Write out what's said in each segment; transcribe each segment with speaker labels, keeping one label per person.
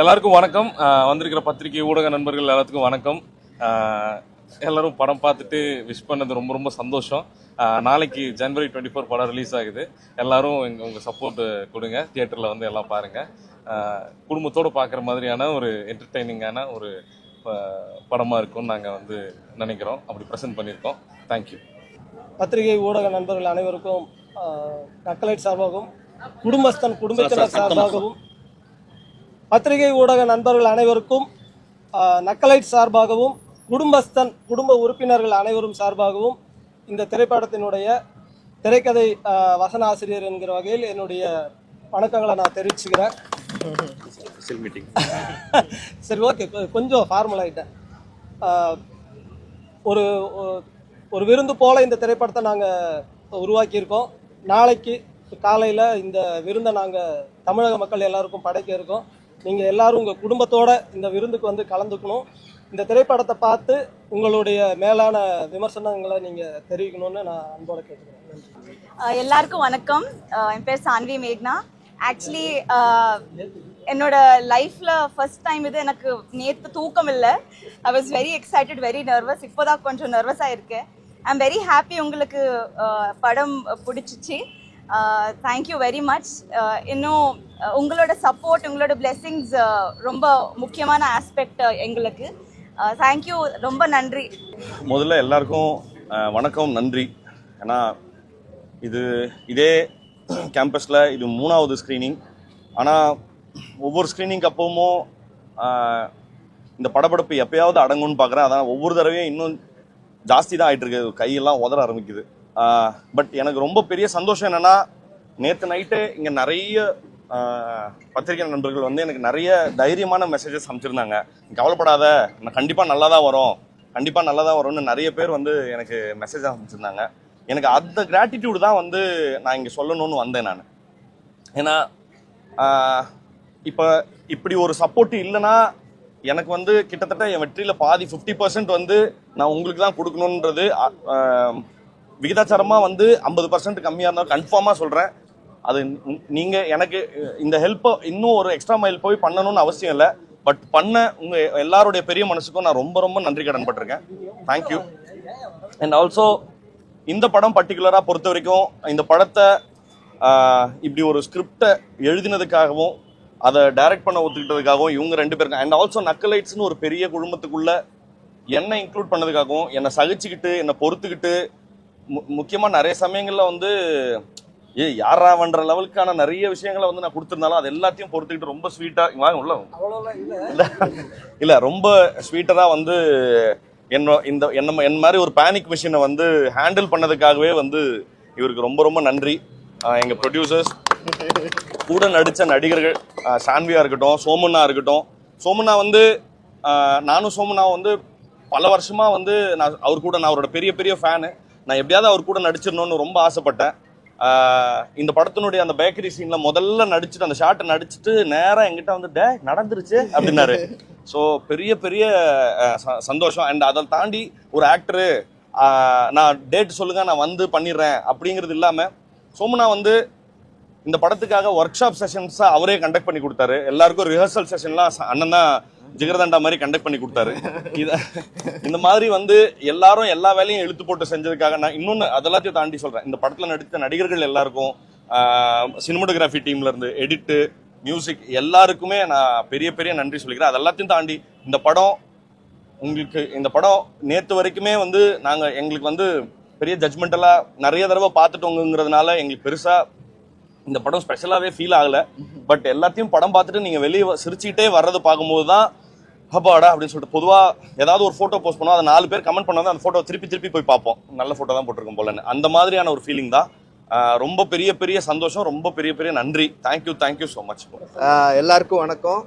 Speaker 1: எல்லாருக்கும் வணக்கம். வந்திருக்கிற பத்திரிகை ஊடக நண்பர்கள் எல்லாத்துக்கும் வணக்கம். எல்லாரும் படம் பார்த்துட்டு விஷ் பண்ணது ரொம்ப ரொம்ப சந்தோஷம். நாளைக்கு ஜனவரி டுவெண்ட்டி ஃபோர் படம் ரிலீஸ் ஆகுது. எல்லாரும் எங்க உங்க சப்போர்ட் கொடுங்க. தியேட்டர்ல வந்து எல்லாம் பாருங்க. ஆஹ் குடும்பத்தோட பார்க்குற மாதிரியான ஒரு என்டர்டைனிங்கான ஒரு ஆஹ் படமா இருக்கும்னு நாங்க வந்து நினைக்கிறோம். அப்படி ப்ரெசென்ட் பண்ணியிருக்கோம். தேங்க்யூ
Speaker 2: பத்திரிகை ஊடக நண்பர்கள் அனைவருக்கும் நக்கலைட் சார்பாகவும் குடும்பஸ்தன் குடும்பத்தினர் சார்பாகவும் பத்திரிகை ஊடக நண்பர்கள் அனைவருக்கும் நக்கலைட் சார்பாகவும் குடும்பஸ்தன் குடும்ப உறுப்பினர்கள் அனைவரும் சார்பாகவும் இந்த திரைப்படத்தினுடைய திரைக்கதை வசன ஆசிரியர் என்கிற வகையில் என்னுடைய வணக்கங்களை நான் தெரிவிச்சுக்கிறேன். சரி ஓகே கொஞ்சம் ஃபார்மல் ஆகிட்டேன் ஒரு ஒரு விருந்து போல இந்த திரைப்படத்தை நாங்கள் உருவாக்கியிருக்கோம். நாளைக்கு காலையில் இந்த விருந்தை நாங்கள் தமிழக மக்கள் எல்லாருக்கும் படைக்க இருக்கோம். நீங்கள் எல்லாரும் உங்கள் குடும்பத்தோட இந்த விருந்துக்கு வந்து கலந்துக்கணும். இந்த திரைப்படத்தை பார்த்து உங்களுடைய மேலான விமர்சனங்களை நீங்கள் தெரிவிக்கணும்னு நான் அன்போட கேட்டுக்கிறேன். நன்றி.
Speaker 3: எல்லாருக்கும் வணக்கம். என் பேர் சான்வி மேக்னா. ஆக்சுவலி என்னோட லைஃப்ல ஃபர்ஸ்ட் டைம் இது எனக்கு நேற்று தூக்கம் இல்லை. I was very excited very nervous இப்போதான் கொஞ்சம் நர்வஸாக இருக்கேன். ஐ எம் வெரி ஹாப்பி உங்களுக்கு படம் பிடிச்சிச்சு. தேங்க்யூ வெரி மச் இன்னும் உங்களோட சப்போர்ட் உங்களோட பிளெஸ்ஸிங்ஸ் ரொம்ப முக்கியமான ஆஸ்பெக்ட் எங்களுக்கு தேங்க்யூ ரொம்ப நன்றி
Speaker 4: முதல்ல எல்லாருக்கும் வணக்கம் நன்றி ஏன்னா இது இதே கேம்பஸில் இது மூணாவது ஸ்க்ரீனிங் ஆனால் ஒவ்வொரு ஸ்க்ரீனிங்க்கு அப்பவும் இந்த படப்படப்பு எப்பயாவது அடங்கும்னு பார்க்குறேன் அதான் ஒவ்வொரு தடவையும் இன்னும் ஜாஸ்தி தான் ஆகிட்டுருக்கு கையெல்லாம் உதற ஆரம்பிக்குது பட் எனக்கு ரொம்ப பெரிய சந்தோஷம் என்னன்னா நேற்று நைட்டு இங்கே நிறைய பத்திரிகை நண்பர்கள் வந்து எனக்கு நிறைய தைரியமான மெசேஜஸ் அமைச்சிருந்தாங்க கவலைப்படாத நான் கண்டிப்பாக நல்லா தான் வரும். கண்டிப்பாக நல்லா தான் வரும்னு நிறைய பேர் வந்து எனக்கு மெசேஜ் அமைச்சிருந்தாங்க எனக்கு அந்த கிராட்டிடியூடு தான் வந்து நான் இங்கே சொல்லணும்னு வந்தேன் நான். ஏன்னா இப்போ இப்படி ஒரு சப்போர்ட் இல்லைன்னா எனக்கு வந்து கிட்டத்தட்ட என் வெற்றியில் பாதி ஃபிஃப்டி பர்சன்ட் வந்து நான் உங்களுக்கு தான் கொடுக்கணுன்றது விகிதாச்சாரமாக வந்து ஐம்பது பர்சன்ட் கம்மியாக இருந்தால் கன்ஃபார்மாக சொல்கிறேன் அது நீங்கள் எனக்கு இந்த ஹெல்ப்பை இன்னும் ஒரு எக்ஸ்ட்ரா மைல் போய் பண்ணணும்னு அவசியம் இல்லை. பட் பண்ண உங்கள் எல்லாருடைய பெரிய மனசுக்கும் நான் ரொம்ப ரொம்ப நன்றி கடன் பட்டிருக்கேன். தேங்க்யூ அண்ட் ஆல்சோ இந்த படம் பர்டிகுலராக பொறுத்த வரைக்கும் இந்த படத்தை இப்படி ஒரு ஸ்கிரிப்டை எழுதினதுக்காகவும் அதை டைரக்ட் பண்ண ஒத்துக்கிட்டதுக்காகவும் இவங்க ரெண்டு பேருக்கும் அண்ட் ஆல்சோ நக்கலைட்ஸ்னு ஒரு பெரிய குழுமத்துக்குள்ள என்னை இன்க்ளூட் பண்ணதுக்காகவும் என்னை சகிச்சுக்கிட்டு என்னை பொறுத்துக்கிட்டு முக்கியமாக நிறைய சமயங்களில் வந்து ஏ யாராவன்ற லெவலுக்கான நிறைய விஷயங்களை வந்து நான் கொடுத்துருந்தாலும் அது எல்லாத்தையும் பொறுத்துக்கிட்டு ரொம்ப ஸ்வீட்டாக வாங்க உள்ள
Speaker 2: இல்லை.
Speaker 4: இல்ல ரொம்ப ஸ்வீட்டரா வந்து என்ன இந்த என்ன என் மாதிரி ஒரு பேனிக் மிஷினை வந்து ஹேண்டில் பண்ணதுக்காகவே வந்து இவருக்கு ரொம்ப ரொம்ப நன்றி. எங்க ப்ரொடியூசர்ஸ் கூட நடிச்ச நடிகர்கள் சான்வியா இருக்கட்டும் சோமண்ணா இருக்கட்டும். சோமண்ணா வந்து நானும் சோமண்ணா வந்து பல வருஷமா வந்து நான் அவர் கூட நான் அவரோட பெரிய பெரிய ஃபேனு நான் எப்படியாவது அவர் கூட நடிச்சிடணும்னு ரொம்ப ஆசைப்பட்டேன். இந்த படத்தினுடைய அந்த பேக்கரி சீன்ல முதல்ல நடிச்சுட்டு அந்த ஷாட்டை நடிச்சுட்டு நேரம் எங்கிட்ட வந்து டே நடந்துருச்சு அப்படின்னாரு. ஸோ பெரிய பெரிய ச- சந்தோஷம். அண்ட் அதை தாண்டி ஒரு ஆக்டரு நான் டேட் சொல்லுங்க நான் வந்து பண்ணிடுறேன் அப்படிங்கிறது இல்லாமல் சோமனா வந்து இந்த படத்துக்காக ஒர்க் ஷாப் செஷன்ஸை அவரே கண்டக்ட் பண்ணி கொடுத்தாரு. எல்லாருக்கும் ரிஹர்சல் செஷன்லாம் ச- அண்ணன் தான் ஜிகர்தண்டா மாதிரி கண்டக்ட் பண்ணி கொடுத்தாரு. இதை இந்த மாதிரி வந்து எல்லாரும் எல்லா வேலையும் இழுத்து போட்டு செஞ்சதுக்காக நான் இன்னொன்று அதெல்லாத்தையும் தாண்டி சொல்கிறேன் இந்த படத்தில் நடித்த நடிகர்கள் எல்லாருக்கும் சினிமோட்டோகிராஃபி டீம்ல இருந்து எடிட்டு மியூசிக் எல்லாருக்குமே நான் பெரிய பெரிய நன்றி சொல்லிக்கிறேன். அது எல்லாத்தையும் தாண்டி இந்த படம் உங்களுக்கு இந்த படம் நேற்று வரைக்குமே வந்து நாங்கள் எங்களுக்கு வந்து பெரிய ஜட்மெண்டெல்லாம் நிறைய தடவை பார்த்துட்டோங்கிறதுனால எங்களுக்கு பெருசாக இந்த படம் ஸ்பெஷலாகவே ஃபீல் ஆகலை. பட் எல்லாத்தையும் படம் பார்த்துட்டு நீங்கள் வெளியே சிரிச்சுக்கிட்டே வர்றது பார்க்கும்போது தான் அப்பாடா அப்படின்னு சொல்லிட்டு பொதுவாக ஏதாவது ஒரு ஃபோட்டோ போஸ்ட் பண்ணோம் அதை நாலு பேர் கமெண்ட் பண்ணாதான் அந்த ஃபோட்டோ திருப்பி திருப்பி போய் பார்ப்போம். நல்ல ஃபோட்டோ தான் போட்டிருக்கோம் போலன்னு. அந்த மாதிரியான ஒரு ஃபீலிங் தான். ரொம்ப பெரிய பெரிய சந்தோஷம் ரொம்ப பெரிய பெரிய நன்றி. தேங்க்யூ தேங்க்யூ ஸோ மச்
Speaker 5: எல்லாருக்கும் வணக்கம்.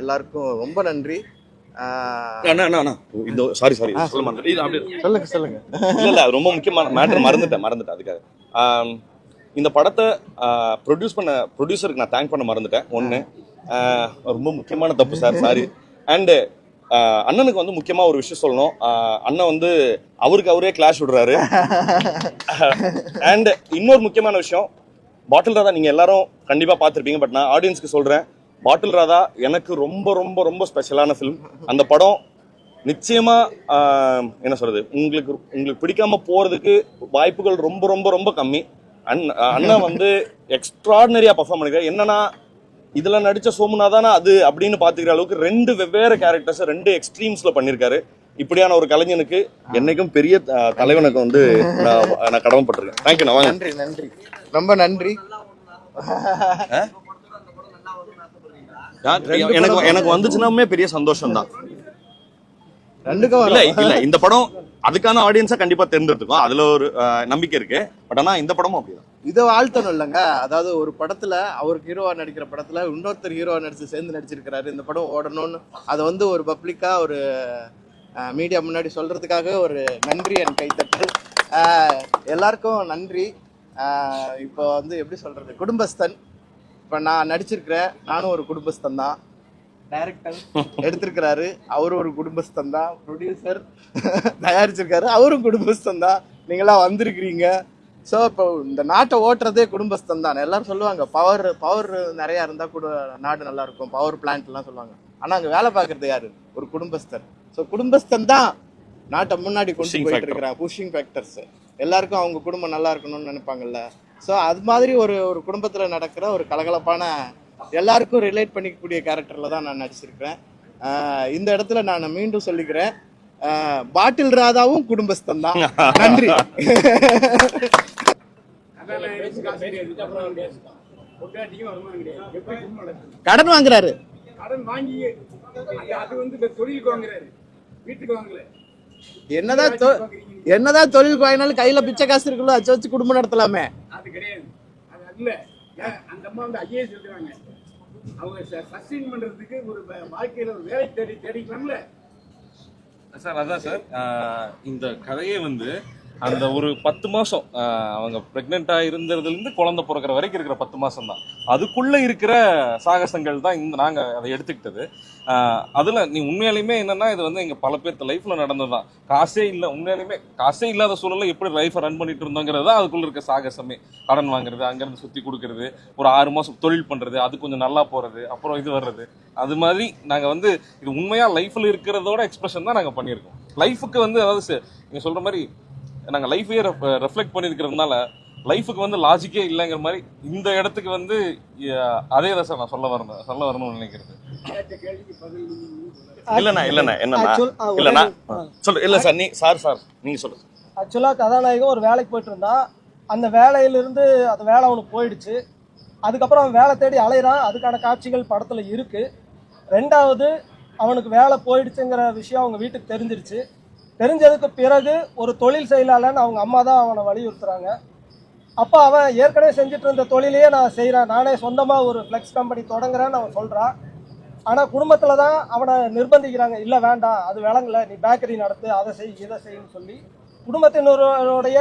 Speaker 5: எல்லாருக்கும் ரொம்ப நன்றி.
Speaker 4: இந்த சாரி சாரி சொல்ல மாட்டேன் இது அப்படியே
Speaker 5: சொல்லுங்க சொல்லுங்க.
Speaker 4: இல்ல இல்ல அது ரொம்ப முக்கியமான மேட்டர் மறந்துட்டேன் மறந்துட்டேன் அதுக்காக. இந்த படத்தை ப்ரொடியூஸ் பண்ண ப்ரொடியூசருக்கு நான் தேங்க் பண்ண மறந்துட்டேன். ஒன்று ரொம்ப முக்கியமான தப்பு சார் சாரி அண்டு அண்ணனுக்கு வந்து முக்கியமா ஒரு விஷயம் சொல்லணும். ஆஹ், அண்ணன் வந்து அவருக்கு அவரே கிளாஷ் விடுறாரு. அண்ட் இன்னொரு முக்கியமான விஷயம் பாட்டில் தான் நீங்க எல்லாரும் கண்டிப்பா பார்த்திருப்பீங்க பட் நான் ஆடியன்ஸ்க்கு சொல்றேன். பாட்டில் ராதா எனக்கு ரொம்ப ரொம்ப ரொம்ப ஸ்பெஷலான ஃபிலிம் அந்த படம் நிச்சயமா ஆஹ், என்ன சொல்றது உங்களுக்கு உங்களுக்கு பிடிக்காம போறதுக்கு வாய்ப்புகள் ரொம்ப ரொம்ப ரொம்ப கம்மி. அண்ணன் அண்ணன் வந்து எக்ஸ்ட்ராடினரியா பர்ஃபார்ம் பண்ணிருக்காரு. என்னன்னா இதுல நடிச்ச சோமுனா தானே அது அப்படின்னு பாத்துக்கிற அளவுக்கு ரெண்டு வெவ்வேறு கேரக்டர்ஸ் ரெண்டு எக்ஸ்ட்ரீம்ஸ்ல பண்ணிருக்காரு. இப்படியான ஒரு கலைஞனுக்கு என்னைக்கும் பெரிய தலைவனுக்கு வந்து நான் நான் கடமைப்பட்டிருக்கேன். தேங்க்யூ நான்
Speaker 5: நன்றி நன்றி. ரொம்ப நன்றி.
Speaker 4: எனக்கு எனக்கு வந்துச்சுன்னாமே பெரிய சந்தோஷம் தான்
Speaker 5: ரெண்டுக்கும்
Speaker 4: இல்ல. இல்ல இந்த படம் அதுக்கான ஆடியன்ஸா கண்டிப்பா தேர்ந்தெடுத்துக்கும். அதுல ஒரு நம்பிக்கை இருக்கு. பட் ஆனா இந்த படமும் அப்படிதான்.
Speaker 5: இதை வாழ்த்தணும் இல்லைங்க. அதாவது ஒரு படத்தில் அவருக்கு ஹீரோவாக நடிக்கிற படத்தில் இன்னொருத்தர் ஹீரோவாக நடித்து சேர்ந்து நடிச்சிருக்கிறாரு. இந்த படம் ஓடணும்னு. அதை வந்து ஒரு பப்ளிக்காக ஒரு மீடியா முன்னாடி சொல்கிறதுக்காக ஒரு நன்றி என் கைத்தட்டு எல்லாருக்கும் நன்றி. இப்போ வந்து எப்படி சொல்கிறது குடும்பஸ்தன். இப்போ நான் நடிச்சிருக்கிறேன் நானும் ஒரு குடும்பஸ்தன் தான். டைரக்டர் எடுத்திருக்கிறாரு. அவரும் ஒரு குடும்பஸ்தன் தான். ப்ரொடியூசர் தயாரிச்சிருக்காரு. அவரும் குடும்பஸ்தன் தான். நீங்களாம் வந்திருக்கிறீங்க. ஸோ இப்போ இந்த நாட்டை ஓட்டுறதே குடும்பஸ்தன் தான். எல்லாரும் சொல்லுவாங்க பவர் பவர் நிறையா இருந்தால் கூட நாடு நல்லா இருக்கும். பவர் பிளான்ட்லாம் சொல்லுவாங்க. ஆனால் அங்கே வேலை பார்க்கறது யாரு? ஒரு குடும்பஸ்தன் ஸோ குடும்பஸ்தன் தான் நாட்டை முன்னாடி கொண்டு போயிட்டு. இருக்கிறான் புஷிங் ஃபேக்டர்ஸ் எல்லாருக்கும் அவங்க குடும்பம் நல்லா இருக்கணும்னு நினைப்பாங்கல்ல. ஸோ அது மாதிரி ஒரு ஒரு குடும்பத்தில் நடக்கிற ஒரு கலகலப்பான எல்லாருக்கும் ரிலேட் பண்ணிக்கக்கூடிய கேரக்டரில் தான் நான் நடிச்சிருக்கிறேன். இந்த இடத்துல நான் மீண்டும் சொல்லிக்கிறேன். பாட்டில் ராதாவும் குடும்பஸ்தன் தான். நன்றி. கடன் வாங்குறாரு.
Speaker 6: கடன் வாங்கி அது- வந்து தொழிலுக்கு வாங்குறாரு. வீட்டுக்கு வாங்கல.
Speaker 5: என்னதான் என்னதான் தொழிலுக்கு வாங்கினாலும் கையில பிச்சை காசு இருக்குல்ல அதை வச்சு குடும்பம் நடத்தலாமே.
Speaker 6: அது கிடையாது. அது இல்ல அந்த அம்மா வந்து ஐஏஎஸ் எழுதுறாங்க அவங்க சஸ்டெயின் பண்றதுக்கு ஒரு வாழ்க்கையில ஒரு வேலை தேடி தேடிக்கலாம்ல.
Speaker 1: சார் அதான் சார். ஆஹ் இந்த கதையே வந்து அந்த ஒரு பத்து மாதம் அவங்க ப்ரெக்னெண்ட்டாக இருந்ததுலேருந்து குழந்த குழந்தை பிறக்கிற வரைக்கும் இருக்கிற பத்து மாதம் தான் அதுக்குள்ளே இருக்கிற சாகசங்கள் தான் இந்த நாங்கள் அதை எடுத்துக்கிட்டது. அதில் நீ உண்மையாலுமே என்னென்னா இது வந்து எங்கள் பல பேர்த்து நடந்தது தான் காசே இல்லை உண்மையாலுமே காசே இல்லாத சூழலில் எப்படி லைஃப்பை ரன் பண்ணிட்டு இருந்தோங்கிறது தான் அதுக்குள்ளே இருக்க சாகசமே. கடன் வாங்குறது அங்கேருந்து சுற்றி கொடுக்குறது ஒரு ஆறு மாதம் தொழில் பண்ணுறது அது கொஞ்சம் நல்லா போகிறது அப்புறம் இது வர்றது. அது மாதிரி நாங்கள் வந்து இது உண்மையாக லைஃப்பில் இருக்கிறதோட எக்ஸ்பிரஷன் தான் நாங்கள் பண்ணியிருக்கோம். லைஃபுக்கு வந்து அதாவது நீங்கள் சொல்கிற மாதிரி நாங்க லைஃபையே ரெஃப்ளெக்ட் பண்ணிருக்கிறதுனால லைஃபுக்கு வந்து லாஜிக்கே இல்லைங்கிற மாதிரி இந்த இடத்துக்கு வந்து அதே தான் சார் நான் சொல்ல வரணும் சொல்ல வரணும்னு நினைக்கிறது.
Speaker 4: இல்லண்ணா இல்லண்ணா என்னண்ணா? இல்லண்ணா சொல்லு இல்ல சார் நீ சார் சார் நீங்க சொல்லுங்க.
Speaker 2: ஆக்சுவலாக கதாநாயகன் ஒரு வேலைக்கு போயிட்டு இருந்தான் அந்த வேலையிலிருந்து அந்த வேலை அவனுக்கு போயிடுச்சு. அதுக்கப்புறம் அவன் வேலை தேடி அலையிறான். அதுக்கான காட்சிகள் படத்தில் இருக்கு. ரெண்டாவது அவனுக்கு வேலை போயிடுச்சுங்கிற விஷயம் அவங்க வீட்டுக்கு தெரிஞ்சிருச்சு. தெரிஞ்சதுக்கு பிறகு ஒரு தொழில் செயலாளன் அவங்க அம்மா தான் அவனை வலியுறுத்துறாங்க. அப்போ அவன் ஏற்கனவே செஞ்சுட்டு இருந்த தொழிலையே நான் செய்கிறேன் நானே சொந்தமாக ஒரு ஃப்ளெக்ஸ் கம்பெனி தொடங்குறேன்னு அவன் சொல்கிறான் ஆனால் குடும்பத்தில் தான் அவனை நிர்பந்திக்கிறாங்க. இல்லை வேண்டாம். அது விளங்கல. நீ பேக்கரி நடத்து. அதை செய் இதை செய்யுன்னு சொல்லி. குடும்பத்தினருடைய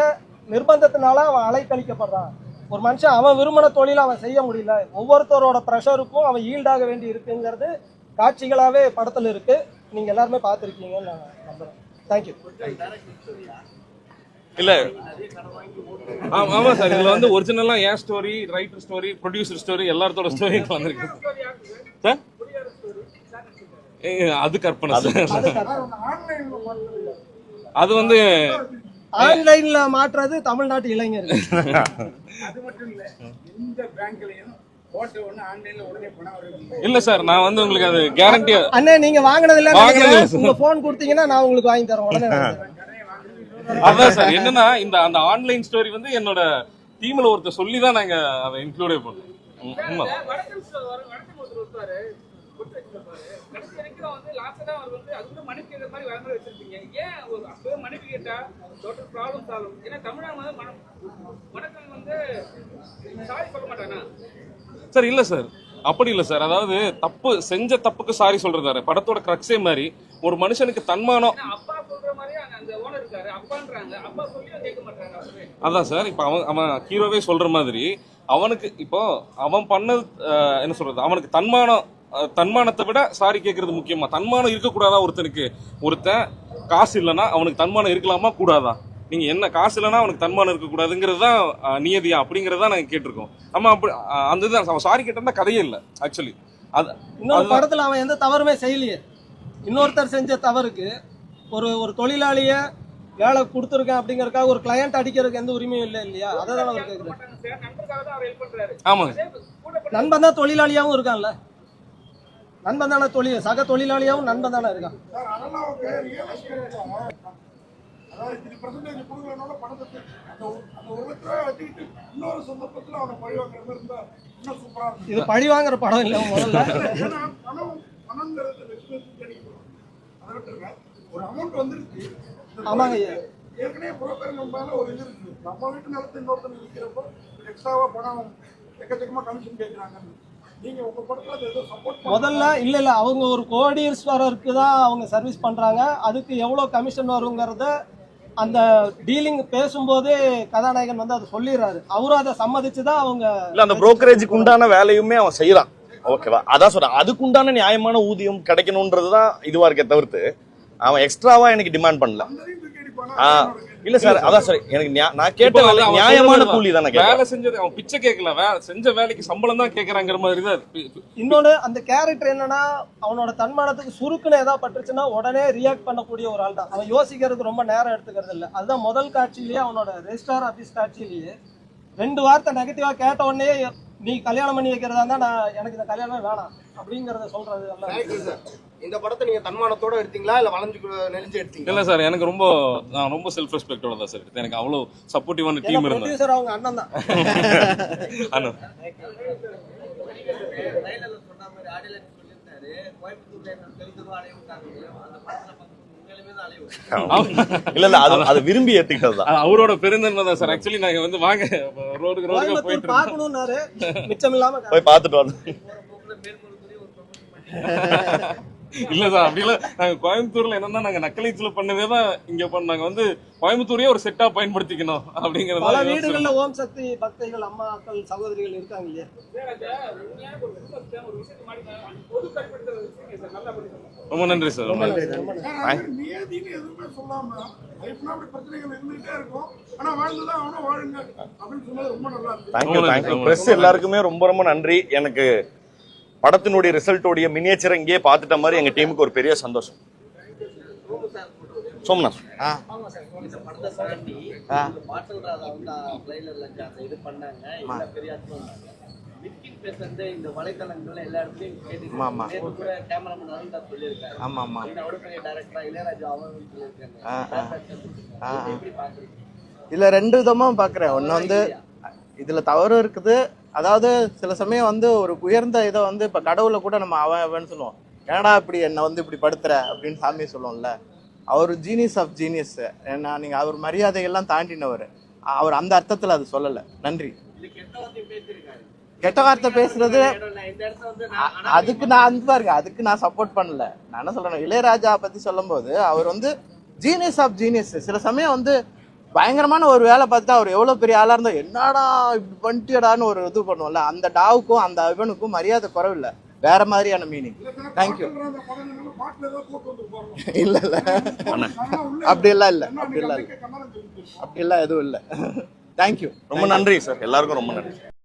Speaker 2: நிர்பந்தத்தினால அவன் அலைக்கழிக்கப்படுறான். ஒரு மனுஷன் அவன் விரும்பின தொழில் அவன் செய்ய முடியல. ஒவ்வொருத்தரோட ப்ரெஷருக்கும் அவன் ஈல்டாக வேண்டி இருக்குங்கிறது காட்சிகளாகவே படத்தில் இருக்குது நீங்கள் எல்லாருமே பார்த்துருக்கீங்கன்னு நான் நம்புகிறேன் தேங்க்யூ
Speaker 1: இல்ல. ஆமா ஆமா சார். இதுல வந்து ஒரிஜினலா என் story writer story producer story எல்லாத்தோட ஸ்டோரி வந்திருக்கு. சார்? அது கற்பனை சார். அது வந்து
Speaker 2: ஆன்லைன்ல மாற்றுறது தமிழ்நாட்டு இளைஞர்கள்.
Speaker 6: அது மட்டும் இல்ல எந்த பேங்க்லயும்
Speaker 1: இல்ல சார் நான் வந்து உங்களுக்கு அது கேரண்டியா
Speaker 2: அண்ணே நீங்க வாங்கினது இல்ல
Speaker 1: வாங்கினது இல்ல
Speaker 2: நினைக்கிறேன். உங்க போன் கொடுத்தீங்கன்னா நான் உங்களுக்கு வாங்கி தரேன் உடனே.
Speaker 1: அதான் சார் என்னன்னா இந்த அந்த ஆன்லைன் ஸ்டோரி வந்து என்னோட டீம்ல ஒருத்தர் சொல்லி தான் நாங்க அதை இன்க்ளூடே பண்ணோம் உம், உண்மை
Speaker 6: கடைசி வரைக்கும் வந்து லாஸ்ட் தான் அவர் வந்து அது கூட மன்னிப்பு கேட்கற மாதிரி வேற மாதிரி வச்சிருப்பீங்க. ஏன் ஒரு அப்பவே மன்னிப்பு கேட்டா டோட்டல் ப்ராப்ளம் சால்வ் ஏன்னா தமிழ்நாடு வந்து மனம் வடக்கு வந்து சாரி சொல்ல மாட்டானா?
Speaker 1: சார் இல்ல சார். அப்படி இல்ல சார். அதாவது தப்பு செஞ்ச தப்புக்கு சாரி சொல்றதாரு படத்தோட கிரக்ஸே மாதிரி ஒரு மனுஷனுக்கு தன்மானம்
Speaker 6: ஏன்னா அப்பா சொல்ற மாதிரி அங்க அந்த ஓனர் இருக்காரு. அப்பான்றாங்க. அப்பா சொல்லியும் கேட்க மாட்டாங்க அப்பவே
Speaker 1: அதான் சார். இப்போ அவன் அவன் ஹீரோவே சொல்ற மாதிரி அவனுக்கு இப்போ அவன் பண்ணது என்ன சொல்றது? அவனுக்கு தன்மானம் தன்மானத்தை விட சாரி கேட்கறது முக்கியமா. தன்மானம் இருக்கக்கூடாதா ஒருத்தனுக்கு? ஒருத்தன் காசு இல்லைன்னா அவனுக்கு தன்மானம் இருக்கலாமா? கூடாதா? நீங்க என்ன காசு இல்லைன்னா அவனுக்கு தன்மானம் இருக்கக்கூடாதுங்கிறது தான் நியதியா? அப்படிங்கறத நாங்க கேட்டிருக்கோம். ஆமா அப்படி அந்த இதுதான். அவன் சாரி கேட்டா கதையே இல்லை ஆக்சுவலி அது
Speaker 2: இன்னொரு படத்துல அவன் எந்த தவறுமே செய்யலையே. இன்னொருத்தர் செஞ்ச தவறுக்கு ஒரு ஒரு தொழிலாளிய வேலை கொடுத்துருக்கேன் அப்படிங்கறதுக்காக ஒரு கிளையண்ட் அடிக்கிறதுக்கு எந்த உரிமையும் இல்லை இல்லையா? அதை தான் அவர் கேட்குறேன்
Speaker 6: மாட்டாங்க சார் நண்பருக்காக தான் அவர் ஹெல்ப் பண்றாரு.
Speaker 1: ஆமாங்க.
Speaker 2: நண்பன் தான் தொழிலாளியாவும் இருக்கான்ல. நண்பன் தானே தொழில் சக தொழிலாளியாவும் நண்பன் தானே இருக்கான் இது பழி வாங்குற படம் இல்லை முதல்ல?
Speaker 7: ஒரு அமௌண்ட் வந்துருச்சு.
Speaker 2: ஆமாங்க. ஐயா.
Speaker 7: ஏற்கனவே புரோக்கர் நம்ம மேல ஒரு இது இருக்கு. நம்ம வீட்டு நிலத்தை இன்னொருத்தர் விற்கிறப்போ எக்ஸ்ட்ராவா பணம் எக்கச்சக்கமா கமிஷன் கேட்கறாங்க
Speaker 2: முதல்ல இல்ல இல்ல அவங்க ஒரு கோடீஸ்வரருக்கு தான் அவங்க சர்வீஸ் பண்றாங்க. அதுக்கு எவ்வளவு கமிஷன் வருங்கிறத அந்த டீலிங் பேசும்போதே கதாநாயகன் வந்து அதை சொல்லிடுறாரு. அவரும் அதை சம்மதிச்சு தான் அவங்க
Speaker 4: இல்ல அந்த புரோக்கரேஜுக்கு உண்டான வேலையுமே அவன் செய்யறான். ஓகேவா அதான் சொல்றேன். அதுக்கு உண்டான நியாயமான ஊதியம் கிடைக்கணும்ன்றதுதான் இதுவா இருக்க தவிர்த்து அவன் எக்ஸ்ட்ராவா எனக்கு டிமாண்ட் பண்ணல.
Speaker 7: தூக்கி அடிப்பானா
Speaker 4: ஆ, இல்ல சார் அதான் சார் எனக்கு நான் கேட்ட வேலை நியாயமான கூலி தானே
Speaker 1: வேலை செஞ்சது அவன் பிச்சை கேட்கல வே- செஞ்ச வேலைக்கு சம்பளம் தான் கேட்கறாங்கிற மாதிரி தான்.
Speaker 2: இன்னொன்னு அந்த கேரக்டர் என்னன்னா அவனோட தன்மானத்துக்கு சுருக்குன்னு ஏதாவது பட்டுச்சுன்னா உடனே ரியாக்ட் பண்ணக்கூடிய ஒரு ஆள் தான் அவன் யோசிக்கிறதுக்கு ரொம்ப நேரம் எடுத்துக்கிறது இல்ல. அதுதான் முதல் காட்சியிலேயே அவனோட ரெஜிஸ்டார் ஆபீஸ் காட்சியிலேயே ரெண்டு வார்த்தை நெகட்டிவா கேட்ட உடனே நீ கல்யாணம் பண்ணி வைக்கிறதா இருந்தா நான் எனக்கு இந்த கல்யாணம் வேணாம். அப்படிங்கறத சொல்றது எல்லாம்.
Speaker 5: இந்த படத்தை நீங்க தன்மானத்தோட எடுத்தீங்களா இல்ல வளைஞ்சு நெளிஞ்சு எடுத்தீங்களா?
Speaker 1: இல்ல சார் எனக்கு ரொம்ப நான் ரொம்ப செல்ஃப் ரெஸ்பெக்டோட தான் சார் எனக்கு அவ்வளவு சப்போர்ட்டிவான டீம் இருந்தாங்க.
Speaker 2: ப்ரொடியூசர் அவங்க அண்ணன் தான்.
Speaker 1: அண்ணா
Speaker 4: இல்ல இல்ல அது அது விரும்பி ஏத்துக்கிட்டது தான்.
Speaker 1: அவரோட பெருந்தன்மை தான் சார் ஆக்சுவலி நாங்க வந்து வாங்க. ரோடுக்கு ரோடுக்கு போயிட்டு இருக்கோம்.
Speaker 2: மிச்சம் இல்லாம
Speaker 4: போய் பார்த்துட்டு வந்தோம்
Speaker 1: இல்ல சார் அப்படி இல்ல. நாங்க கோயம்புத்தூர்ல என்னன்னா நாங்க நக்கலைச்சுல பண்ணதே தான் இங்க பண்ண நாங்க வந்து கோயம்புத்தூரையே ஒரு செட்டா பயன்படுத்திக்கணும் அப்படிங்கறது
Speaker 2: பல. வீடுகள்ல ஓம் சக்தி பக்தைகள் அம்மாக்கள் சகோதரிகள் இருக்காங்க இல்லையா?
Speaker 1: ரொம்ப நன்றி சார் ரொம்ப நன்றி.
Speaker 4: Thank you thank you. பிரஸ் எல்லாருக்குமே ரொம்ப ரொம்ப நன்றி. எனக்கு படத்தினுடைய ரிசல்ட்டோடைய மினியேச்சரை இங்கேயே பார்த்துட்ட மாதிரி எங்க டீமுக்கு ஒரு பெரிய சந்தோஷம். சோம்நாத்.
Speaker 5: இதுல ரெண்டு விதமா பாக்குறேன் ஒண்ணு வந்து இதுல தவறு இருக்குது. அதாவது சில சமயம் வந்து ஒரு உயர்ந்த இதை வந்து இப்போ கடவுளை கூட நம்ம அவன் அவன் சொல்லுவோம். ஏன்டா இப்படி என்னை வந்து இப்படி படுத்துற? அப்படின்னு சாமி சொல்லுவோம்ல. அவர் ஜீனியஸ் ஆஃப் ஜீனியஸ் ஏன்னா நீங்க அவர் மரியாதையெல்லாம் தாண்டினவர். அவர் அந்த அர்த்தத்துல அது சொல்லலை. நன்றி.
Speaker 8: கெட்ட வார்த்தை
Speaker 5: பேசுறது அதுக்கு நான் அந்த பாருங்க அதுக்கு நான் சப்போர்ட் பண்ணல. நான் என்ன சொல்றேன் இளையராஜா பத்தி சொல்லும்போது அவர் வந்து ஜீனியஸ் ஆஃப் ஜீனியஸ் சில சமயம் வந்து பயங்கரமான ஒரு வேலை பார்த்துட்டு அவர் எவ்வளவு பெரிய ஆளா இருந்தா என்னடா இப்படி பண்ணிட்டியடான்னு ஒரு இது பண்ணுவோம்ல. அந்த டாவுக்கும் அந்த இவனுக்கும் மரியாதை குறவில்லை. வேற மாதிரியான மீனிங் தேங்க்யூ இல்ல இல்ல. அப்படியெல்லாம் இல்ல. அப்படியெல்லாம் இல்ல. அப்படியெல்லாம் எதுவும் இல்ல. தேங்க்யூ
Speaker 4: ரொம்ப நன்றி சார். எல்லாருக்கும் ரொம்ப நன்றி.